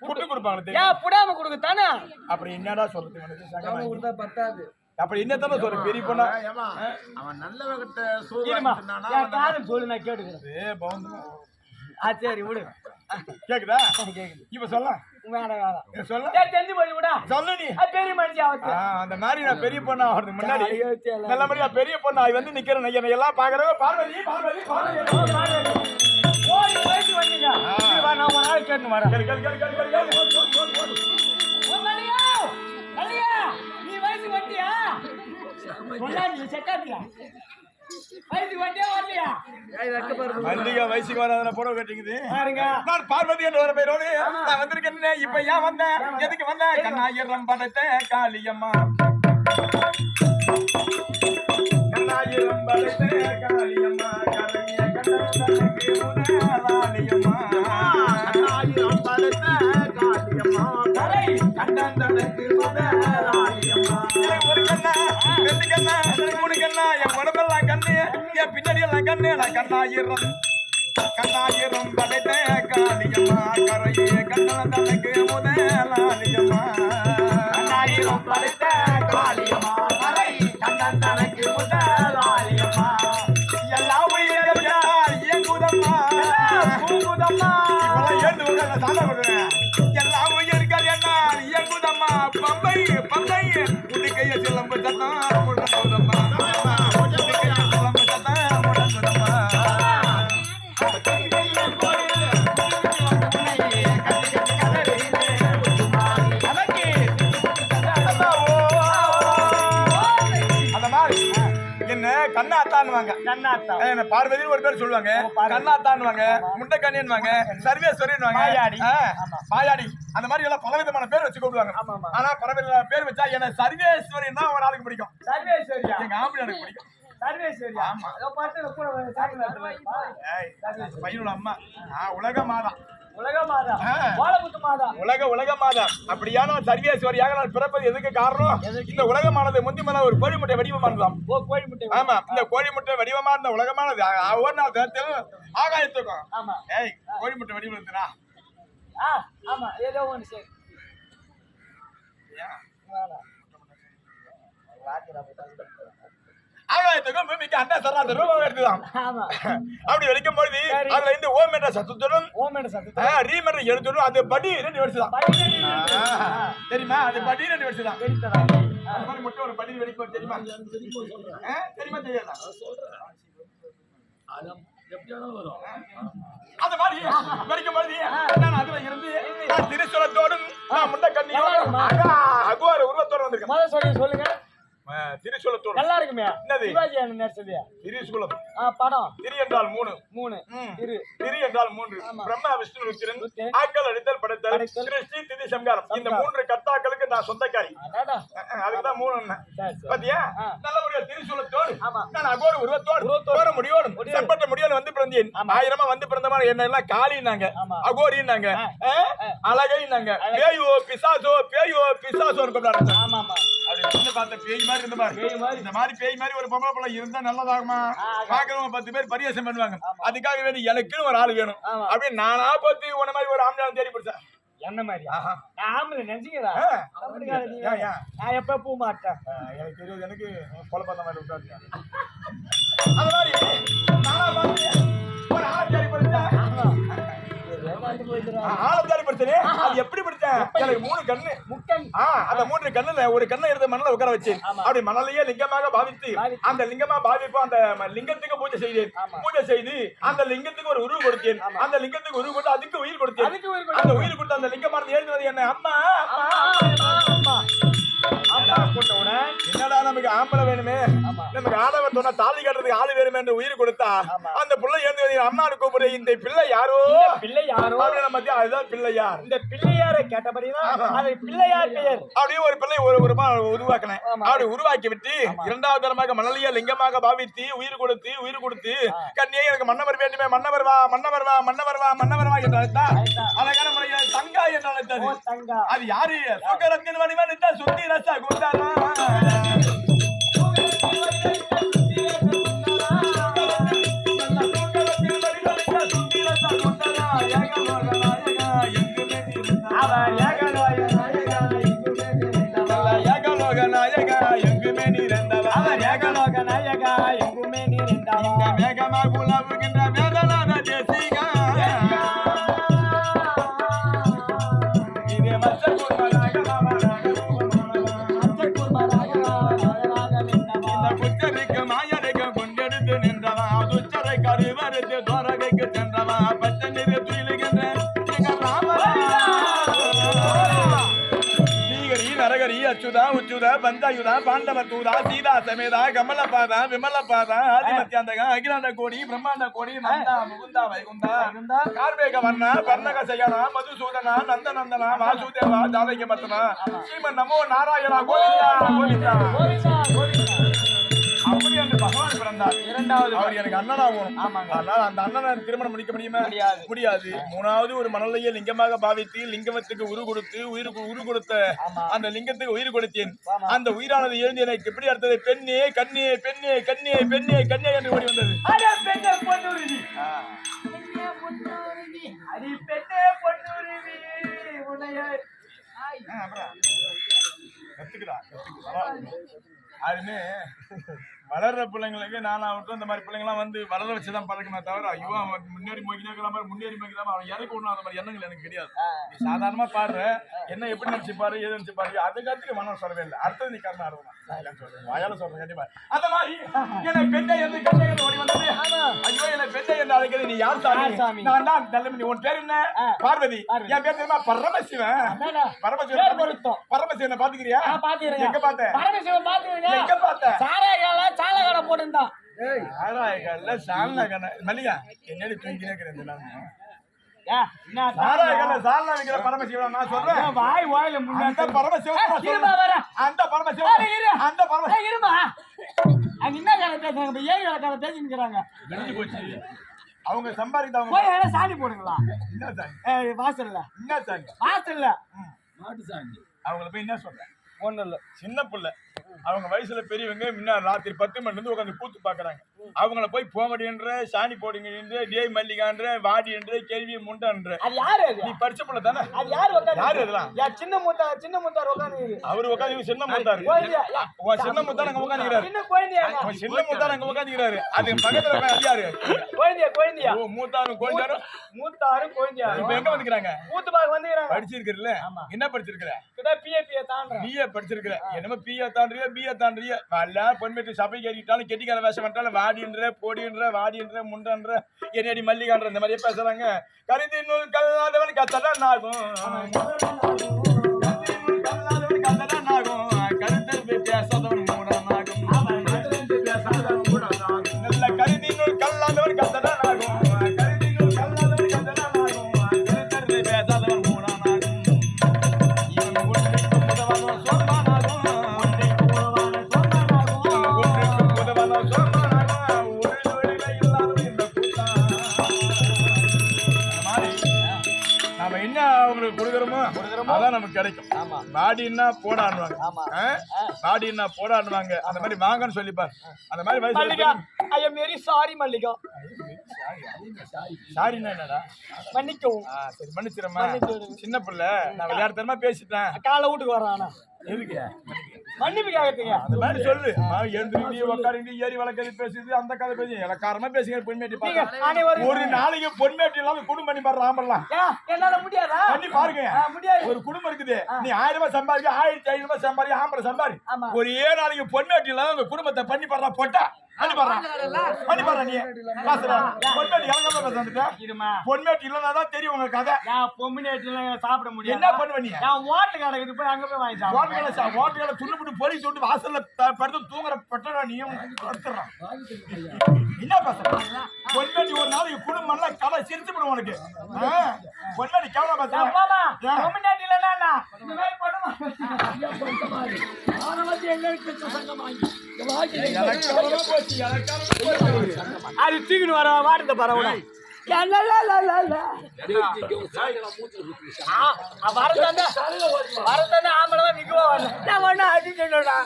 புட்டு கொடுப்பாங்க ஏன் புடாம கொடுக்கத்தானே? அப்படி என்னடா சொல்றது சங்கமா கொடுத்தா பத்தாது. அப்படி என்னத்தானே சொல்ற பெரிய பொண்ணா? அவன் நல்லவகிட்ட காதல் சொல்லு நான் கேட்டுக்கிறேன். ஆ சரி விடு. கேக்குதா? கேக்குது. இப்ப சொல்ல. வேணாம் சொல்ல. தெரிஞ்சு போய் விடா. சொல்லு நீ. பெரிய மனுஷன் ஆ, அவத்து அந்த மாதிரி நான் பெரிய பொண்ணா ஆகிறதுக்கு முன்னாடி. நல்ல மாதிரி நான் பெரிய பொண்ணா வந்து நிக்கிறேன். என்னை எல்லாம் பாக்குறவங்க பார்வதி பார்வதி பார்வதி. ஓடி வந்தீங்க. வா, நான் ஒரு நாள் கேட்டு வரேன்! நீ வயசுக்கு வந்தியா? நீ? மல்லிகா வயசுக்கு வராத புடவை கட்டிக்குது. பாருங்க. நான் பார்வதி என்ற ஒரு பேரோடு நான் வந்திருக்கேன் இப்ப ஏன் வந்தேன் எதுக்கு வந்தேன் கண்ணாயிரம் படைத்த காளியம்மா. கண்ணாயிரம் படைத்த காளியம்மா கண்ணாயிரம் படைத்த காளியம்மா, கரை கண்ணந்தனுக்கு முதலாளியம்மா ஒரு கண்ணா ரெண்டு கண்ணா மூணு கண்ணா என் உடம்பெல்லாம் கண்ணு என் பின்னாடி எல்லாம் கண்ணே நான் கண்ணாயிரம். கண்ணாயிரம் தலை கண்ணாத்தா. என்ன பார்வதி ஒரு பேர் சொல்லுவாங்க. கண்ணாத்தான்னுவாங்க முண்டை கண்ணின்னுவாங்க சர்வேஸ்வரின்னுவாங்க. மாயாடி. மாயாடி. அந்த மாதிரி எல்லாம் பல விதமான பேர் வச்சு கூப்பிடுவாங்க. ஆனா பல பேர் வச்சா என்ன சர்வேஸ்வரின் தான் ஒரு ஆளுக்கு பிடிக்கும். சர்வேஸ்வரியா? எங்க ஆம்பளை எனக்கு பிடிக்கும். சர்வேஸ்வரியா? ஆமா. பையனோட அம்மா. உலக மாதா. உலக மாதா. வாழமுத்து மாதா உலக உலக மாதா அப்படியான சர்வேஸ்வரியாக நான் பிறப்பது எதுக்கு காரணம்? இந்த உலகமானது முந்தி மேல ஒரு கோழி முட்டை வடிவமானதாம். ஓ கோழி முட்டை ஆமா இந்த கோழி முட்டை வடிவமா இருந்த உலகமானது ஒரு நாள் நேரத்தில் ஆகாயத்துக்கும். ஆமா. ஏய் கோழி முட்டை வடிவம் இருந்துனா ஆமா ஏதோ ஒன்று சரி. வேணாம். ஆகாயத்துக்கும் பூமிக்கு அண்டா சராத ரூபம் எடுத்துதான். ஆமா. அப்படி வெடிக்கும் பொழுது. அதுல இருந்து ஓம் என்ற சத்தத்துடன் ஓம் என்ற சத்தத்தை ரீம் என்ற எழுத்துடன் அது படி ரெண்டு வருஷம் படி தெரியுமா? அது படி ரெண்டு வருஷம் தான் மட்டும் ஒரு படி வெடிக்கும் தெரியுமா? தெரியுமா? தெரியாதா? அந்த மாதிரி வெடிக்கும் பொழுது நான் அதுல இருந்து நான் திருச்சுரத்தோடும் நான் முண்டை கண்ணியோடும் அகோர உருவத்தோடு வந்திருக்கேன். சொல்லுங்க. ஆ, திருச்சூலத்தோடு நல்லா இருக்குமே என்னது? சிவாஜி அண்ணன் நடிச்சது திரிசூலம் ஆ படம் திரி என்றால் மூணு மூணு ம். இரு திரி என்றால் மூன்று ஆமா. பிரம்மா விஷ்ணு ருத்திரன் ருத்திரன். ஆக்கள் அடித்தல் படைத்தல் படைத்தல். சிருஷ்டி திதி சம்காரம் இந்த. மூன்று கர்த்தாக்களுக்கு நான் சொந்தக்காரி மூணு பாத்தியா ஆ. நல்ல முடியாது திரிசூலத்தோடு. நான் அகோர உருவத்தோடு உருவத்தோடு. முடியோடும். செப்பட்ட முடியோடு வந்து பிறந்தேன். ஆயிரமா வந்து பிறந்தமான என்ன எல்லாம் காளினாங்க ஆ. அழகைனாங்க அழகை. பேயோ பிசாசோ பேயோ பிசாசோ கூப்பிடாங்க ஆமா ஆமா வந்து பார்த்த பேய் மாதிரி இருந்த மாதிரி. இந்த மாதிரி பேய் மாதிரி ஒரு பொம்பளை பிள்ளை இருந்தா நல்லதாகுமா? பாக்குறவங்க பத்து பேர் பரியாசம் பண்ணுவாங்க. அதுக்காக வேண்டி எனக்குன்னு ஒரு ஆள் வேணும். அப்படியே நானா பார்த்து உன்ன மாதிரி ஒரு ஆம்பளை தேடி பிடிச்சேன் என்ன மாதிரி? ஆம்பளை நினைச்சுக்கிறா? நான் எப்ப பூ மாட்டேன்? எனக்கு தெரியாது. எனக்கு கொலை பார்த்த மாதிரி விட்டாங்க அது மாதிரி நானா பார்த்து ஒரு ஆள் தேடி பிடிச்சேன் ஆளை தேடி பிடிச்சேன். அது எப்படி பிடிச்சேன்? எனக்கு மூணு கண்ணு அந்த மூன்று கண்ணுல ஒரு கண்ணை எடுத்து மணல உட்கார வச்சு. அப்படி மணலையே லிங்கமாக பாவித்து பாவித்து. அந்த லிங்கமா பாவிப்போம் அந்த லிங்கத்துக்கு பூஜை செய்தேன். பூஜை செய்து அந்த லிங்கத்துக்கு ஒரு உருவு கொடுத்தேன். அந்த லிங்கத்துக்கு உருவு கொடுத்து அதுக்கு உயிர் கொடுத்தேன் அதுக்கு உயிர் கொடுத்து- அந்த உயிர் கொடுத்த அந்த லிங்கமானது எழுதுவது என்ன அம்மா போட்டவுடன் என்னடா நமக்கு ஆம்பளை வேணுமே. நமக்கு ஆடவர் சொன்னா தாலி கட்டுறதுக்கு ஆளு வேணுமே என்று உயிர் கொடுத்தா. அந்த பிள்ளை எழுந்து அம்மானு கூப்பிடு இந்த பிள்ளை யாரோ? இந்த பிள்ளை யாரோ? அப்படின்னு நம்ம மத்திய அதுதான் பிள்ளையார். இந்த பிள்ளையாரை கேட்டபடிதான் ஆமா. அது பிள்ளையார் பெயர். அப்படியே ஒரு பிள்ளை ஒரு ஒரு உருவாக்கினேன். அப்படி உருவாக்கி விட்டு இரண்டாவது தரமாக மணலிய லிங்கமாக பாவித்து உயிர் கொடுத்து உயிர் கொடுத்து கண்ணியே எனக்கு மன்னவர் வேண்டுமே மன்னவர் வா மன்னவர் வா மன்னவர் வா மன்னவர் வா என்று அழைத்தா. அழகான முறையில் தங்கா என்று அழைத்தது. அது யாரு? சுகரத்தின் வடிவன் இந்த சுத்தி ரச குந்தரா சுத்தி ரச அச்சுதா உச்சுதா பந்தாயுதா பாண்டவ தூதா சீதா சமேதா கமலபாதா விமலபாதா ஆதிமத்தியாந்தகா அகிலாண்ட கோடி பிரம்மாண்ட கோடி நந்தா முகுந்தா வைகுந்தா கார்வேக வர்ணா பர்ணக சயனா மதுசூதனா நந்த நந்தனா வாசுதேவா ஜாதக மத்தனா ஸ்ரீமன் நமோ நாராயணா கோவிந்தா கோவிந்தா கோவிந்தா, பிறந்தார். இரண்டாவது அவர் எனக்கு அண்ணனாகும் ஆமாங்க. ஆனால் அந்த அண்ணனை திருமணம் முடிக்க முடியுமா? முடியாது. முடியாது. மூணாவது ஒரு மணலையை லிங்கமாக பாவித்து லிங்கத்துக்கு உரு கொடுத்து உயிர் உரு கொடுத்த. அந்த லிங்கத்துக்கு உயிர் கொடுத்தேன். அந்த உயிரானது எழுந்து எனக்கு எப்படி அடுத்தது? பெண்ணே கண்ணே பெண்ணே கண்ணே பெண்ணே கண்ணே என்று ஓடி வந்தது. அட பெண்ணே. உன்னைய. கத்துக்கிறா கத்துக்கிறா அதுமே வளர்ற பிள்ளைங்களுக்கு நானாகட்டும் இந்த மாதிரி பிள்ளைங்களாம் வந்து வளர வச்சுதான் பழக்கமே தவிர ஐயோ அவன் முன்னேறி இருக்கிற மாதிரி முன்னேறி போய்க்கலாம் அவன் இறக்க விடணும் அந்த மாதிரி எண்ணங்கள் எனக்கு கிடையாது. நீ சாதாரணமா பாடுற என்ன எப்படி நினைச்சு பாரு எது நினைச்சு பாரு அதுக்காத்துக்கு மனம் சொல்லவே இல்லை. அடுத்தது நீ கர்ணம் ஆடுவான் வாயால சொல்றேன் கண்டிப்பா. அந்த மாதிரி என்னை பெண்ணை என்று கண்ணை ஓடி வந்தது. ஐயோ என்னை பெண்ணை என்று அழைக்கிறது நீ யார் சாமி? நான் தான் நல்லமணி உன் பேர் என்ன. பார்வதி. என் பேர் தெரியுமா? பரமசிவன். பரமசிவன். பரமசிவனை பாத்துக்கிறியா ஆ, பாத்துக்கிறேங்க. எங்க பார்த்த? பரமசிவன் பாத்துக்கிறீங்க. எங்க பார்த்த சாராயக்கால சாலை கடை போட்டிருந்தான். சாராயக்கால சால்னா கண்ண மல்லிகா என்னடி தூங்கினே இருக்கிறேன் அந்த பரமசிவன் இருமா ஏய், அங்க என்ன கதை பேசுறாங்க? ஏழு கதை போச்சு. அவங்க சம்பாதித்தவங்க போய் சாணி போடுங்களா? என்ன ஏய், வாசல்ல. என்ன சாமி வாசல்ல. அவங்கள போய் என்ன சொல்றேன்? ஒண்ணு இல்ல. சின்ன பிள்ளை. அவங்க வயசுல பெரியவங்க முன்ன ராத்திரி பத்து மணி இருந்து உட்காந்து கூத்து பாக்குறாங்க. அவங்கள போய் போங்கடின்ற சாணி போடுங்கன்ற டே மல்லிகான்ற வாடின்ற கேள்வி முண்டன்ற. அது யாரு அது? நீ படிச்ச பிள்ளை தானே? அது யாரு உட்காந்து யாரு அதெல்லாம்? யா சின்ன முத்தா சின்ன முத்தார் உட்காந்து அவரு உட்காந்து சின்ன முத்தாரு உன் சின்ன முத்தார் அங்க உட்காந்துக்கிறாரு சின்ன குழந்தையாங்க உன் சின்ன முத்தார் அங்க உட்காந்துக்கிறாரு அது பக்கத்துல உட்காந்து யாரு? குழந்தையா குழந்தையா ஓ மூத்தாரும் கொஞ்சாரும் மூத்தாரு குழந்தையா இப்ப எங்க வந்துக்கிறாங்க மூத்து பாக்க வந்துக்கிறாங்க படிச்சிருக்கிறல்ல? ஆமா. என்ன படிச்சிருக்கிற? இப்பதான் பிஏபியை தாண்டறேன். பிஏ படிச்சிருக்கிற. என்னமோ பிஏ தாண்டிய பிஏ தாண்டிய வல்ல பொன்மேட்டு சபை கேட்டாலும் கெட்டிக்கார வேஷம் பண்ணிட்டாலும் ஆடின்ற போடின்ற வாடின்ற முண்டன்ற என்னடி மல்லிகான்ற இந்த மாதிரியே பேசுறாங்க. கருதி நூல் கல்லாதவன் கத்ததான் நாகும் நாம என்ன அவங்களுக்கு கொடுக்குறோமோ அதான் நமக்கு கிடைக்கும். ஆமா. பாடின்னா போடாடுவாங்க ஆமா. பாடின்னா போடாடுவாங்க அந்த மாதிரி வாங்கன்னு சொல்லிப்பார். அந்த மாதிரி Mallika I am very sorry Mallika. சாரின்னா என்னடா? மன்னிக்கவும். சரி மன்னிச்சிரம்மா. மன்னிச்சு விடுங்க. சின்ன பிள்ளை. நான் விளையாடுத்தனமா பேசிட்டேன். காலை வீட்டுக்கு வரான் மன்னிப்பு அந்த மாதிரி சொல்லு. எழுந்து உட்காந்து ஏறி வளர்க்கறது பேசுது அந்த கதை பேசி. இலக்காரமா பேசுங்க பொன்மேட்டி பாருங்க. ஒரு நாளைக்கு பொன்மேட்டி இல்லாம குடும்பம் பண்ணி பாரு என்னால முடியாதா? பண்ணி பாருங்க. ஒரு குடும்பம் இருக்குது. நீ ஆயிரம் ரூபாய் சம்பாதிக்க ஆயிரத்தி ஐநூறு ரூபாய் சம்பாதி ஆம்பளை சம்பாதி. ஒரே நாளைக்கு பொன்மேட்டி உங்க குடும்பத்தை பண்ணி பாடுறா பொட்டா. சாப்பிட முடியாது. என்ன பண்ணுவ நீ? நான் ஹோட்டல் கிடக்குது போய் அங்க போய் வாங்கி சாப்பிடுவேன். ஓட்டுகளை சா- ஓட்டுகளை துண்டுபிட்டு பொறி சுட்டு வாசல்ல த- படுத்து தூங்குற பட்டடா நீயும் படுத்துறான் என்ன பேசுற? பொன்மேட்டி ஒரு நாளைக்கு குடும்பம் எல்லாம் கதை சிரிச்சு விடும் உனக்கு. ஆ? பொன்மேட்டி கேவலம் பேசுற? மாமா ஏன்? அது தூக்கிட்டு வர வாடுத பரவாயில்ல வரதான் வரதான் ஆம்பளை தான் நிக்கவா. நான் ஒண்ணு அடிச்சுடா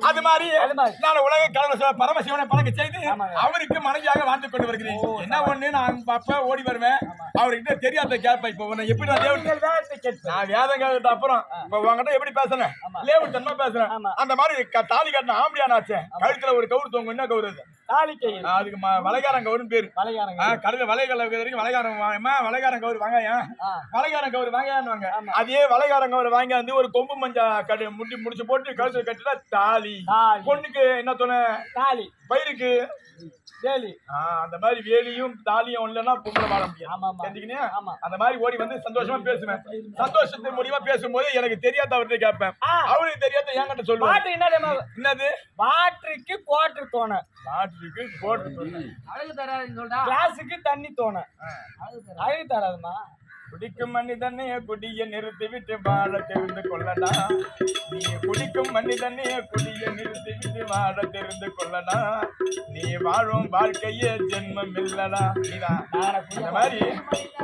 அது மாதிரி அது மாதிரி. நான் உலக கடவுள் சிவ- பரமசிவனை பழக்க செய்து. அவருக்கு மனைவியாக வாழ்ந்து கொண்டு வருகிறேன். என்ன ஒண்ணு? நான் அப்ப ஓடி வருவேன். அவர்கிட்ட தெரியாத கேட்பேன். இப்ப உன்னை எப்படி நான் தேவன். நான் வேதம் கேட்ட அப்புறம் இப்ப உங்ககிட்ட எப்படி பேசுறேன். லேவல் தன்மா பேசுறேன். அந்த மாதிரி தாலி கட்டின ஆம்படியா நாச்சேன் கழுத்துல ஒரு கவுரு தொங்கும். என்ன கவுரு அது? தாலி கையில் ஆ, அதுக்கு வளைகாரன் கவுருன்னு பேரு. மலையாளங்க ஆ, கடையில வளைகால வரைக்கும் வளைகாரம் வாங்கம்மா வளைகாரன் கவுரு வாங்கயா ஆ. வளைகாரன் கவுரு வாங்கயான்னு அதே வளைகாரன் கவுரு வாங்கி வந்து ஒரு கொம்பு மஞ்சா கடி முடி முடிச்சு போட்டு கழுத்துல கட்டினா தாலி. தாலி. பொண்ணுக்கு என்ன சொன்ன தாலி. பயிருக்கு. வேலி. அந்த மாதிரி வேலியும் தாலியும் இல்லைன்னா பொம்பளை வாழ முடியாது ஆமா ஆமா. அந்த மாதிரி ஓடி வந்து சந்தோஷமா பேசுவேன். சந்தோஷத்தின் மூலியமா பேசும்போது எனக்கு தெரியாத அவர்கிட்ட கேட்பேன். ஆ. அவருக்கு தெரியாத என்கிட்ட சொல்லுவாங்க பாட்டு என்ன? என்னது? வாட்டருக்கு குவாட்டர் தோணை. நாட்டுக்கு போட்டு கிளாஸுக்கு தண்ணி தோணை. அழகு தராதுமா? குடிக்கும் மனிதனே குடிய நிறுத்தி விட்டு வாழ தெரிந்து கொள்ளடா. நீ குடிக்கும் மனிதனே குடிய நிறுத்தி விட்டு வாழ தெரிந்து கொள்ளடா. நீ வாழும் வாழ்க்கையே ஜென்மம் இல்லடா இந்த மாதிரி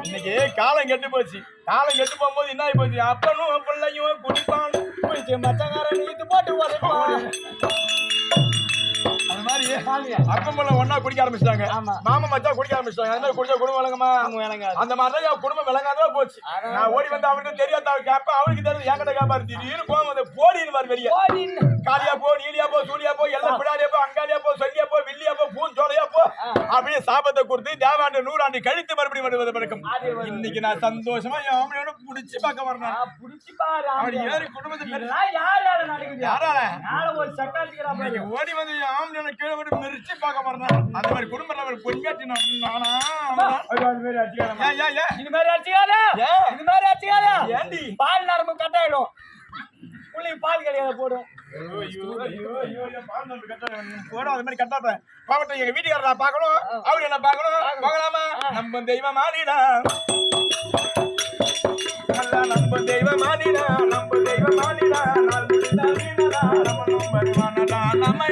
இன்னைக்கு காலம் கெட்டு போச்சு. காலம் கெட்டு போகும்போது என்ன ஆகி போச்சு? அப்பனும் பிள்ளையும் குடிப்பான். குடிச்சு மச்சக்காரன் இது போட்டு உதைப்பான். அந்த மாதிரி ஒண்ணா குடிக்க ஆரம்பிச்சிட்டாங்க. மாமா மச்சான் குடிக்க ஆரம்பிச்சிட்டாங்க அந்த மாதிரி குடிச்சா குடும்பம் விளங்குமா. அந்த மாதிரி தான் குடும்பம் விளங்காதா போச்சு. நான் ஓடி வந்து அவனுக்கு தெரியாத கேட்பேன் அவனுக்கு தெரியாது என்கிட்ட கேட்பாரு திடீர்னு கோவம் வந்து போடின்னு பாரு வெளியே. காளியா போ நீலியா போ சூலியா போ எல்லாம் பிடாரியா போ அங்காளியா போ சொல்லியா போ வில்லியா போ பூஞ்சோலையா போ அப்படியே சாபத்தை கொடுத்து தேவாண்டு நூறாண்டு கழித்து மறுபடியும் வருவது வருது. இன்னைக்கு நான் சந்தோஷமா என் ஆம்பளையோட புடிச்சு பார்க்க வரணும் புடிச்சு பாரு அப்படி ஆம்பளையா. ஏறி குடும்பத்தை பெரு- இதெல்லாம் யாரால நடக்குது? யாரால யார ஒரு. இன்னைக்கு ஓடி வந்து என் ஆம்பளையோட கீழே விட்டு மிரிச்சு பார்க்க வரணும் அந்த மாதிரி குடும்பத்துல ஒரு பொஞ்சாட்டி நான் இது மாதிரி அடிச்சுக்காத. இது மாதிரி அடிச்சுக்காத. ஏண்டி பால் நரம்பு cut ஆயிடும். புள்ளைக்கு பால் கிடையாது போடும் பாவத்தை எங்க வீட்டுக்காரர் நான் பார்க்கணும். அவர் என்ன பார்க்கணும். போகலாமா? நம்ம தெய்வம் நல்லா நம்ம தெய்வம் மாறிடா நம்ம தெய்வம் வீணடா நம்ம நம்மை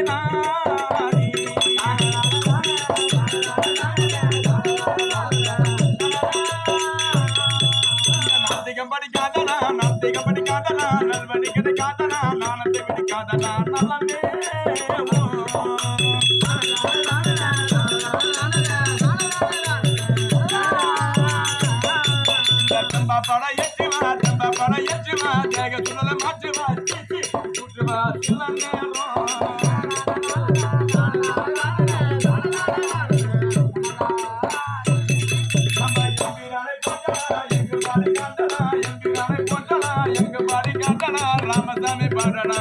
ராமசாமி பாடனா